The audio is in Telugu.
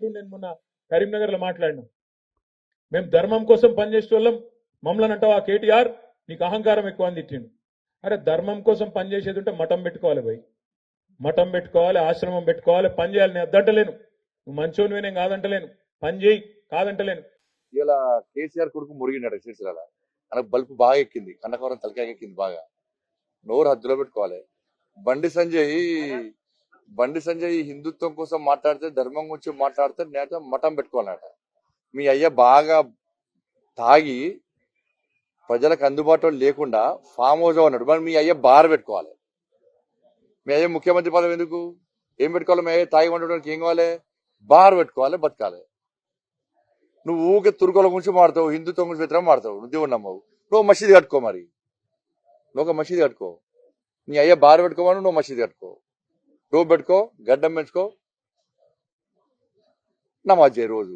అంటూ నేను మొన్న కరీంనగర్లో మేము ధర్మం కోసం పనిచేసే వాళ్ళం. మమ్మల్ని అంటావా కేటీఆర్ నీకు అహంకారం ఎక్కువ అని తిట్టిండు. అరే ధర్మం కోసం పనిచేసేది ఉంటే మఠం పెట్టుకోవాలి పోయి మఠం పెట్టుకోవాలి ఆశ్రమం పెట్టుకోవాలి పని చేయాలి. నేను అద్దంటలేను. నువ్వు మంచోనివే నేను కాదంటలేను. పని చేయి కాదంటలేను. ఇలా కేసీఆర్ కొడుకు మురిగినాడు సిరిసిల్ల మనకు బల్బు బాగా ఎక్కింది కన్నకవరం తలకాయ ఎక్కింది బాగా. నోరు హద్దులో పెట్టుకోవాలి. బండి సంజయ్ బండి సంజయ్ హిందుత్వం కోసం మాట్లాడితే ధర్మం గురించి మాట్లాడితే నేత మఠం పెట్టుకోవాలట. మీ అయ్య బాగా తాగి ప్రజలకు అందుబాటులో లేకుండా ఫామ్ హౌస్ అన్నాడు. మరి మీ అయ్య బార్ పెట్టుకోవాలి. మీ అయ్య ముఖ్యమంత్రి పదవి ఎందుకు? ఏం పెట్టుకోవాలి? మీ అయ్య తాగి ఉండడానికి ఏం కావాలి? బార్ పెట్టుకోవాలి బతకాలి. నువ్వు ఊకే తుర్కోల గురించి మాడతావు హిందుత్వం గురించి వ్యతిరేకం మాడతావు నువ్వు దేవుడు నమ్మవు. నువ్వు మసీదు కట్టుకో మరి. నువ్వు ఒక మసీదు కట్టుకో. నీ అయ్య బార్ పెట్టుకోమని నువ్వు మసీదు కట్టుకో. టోప్ పెట్టుకో గడ్డం పెంచుకో నమాజ్ చేయి రోజు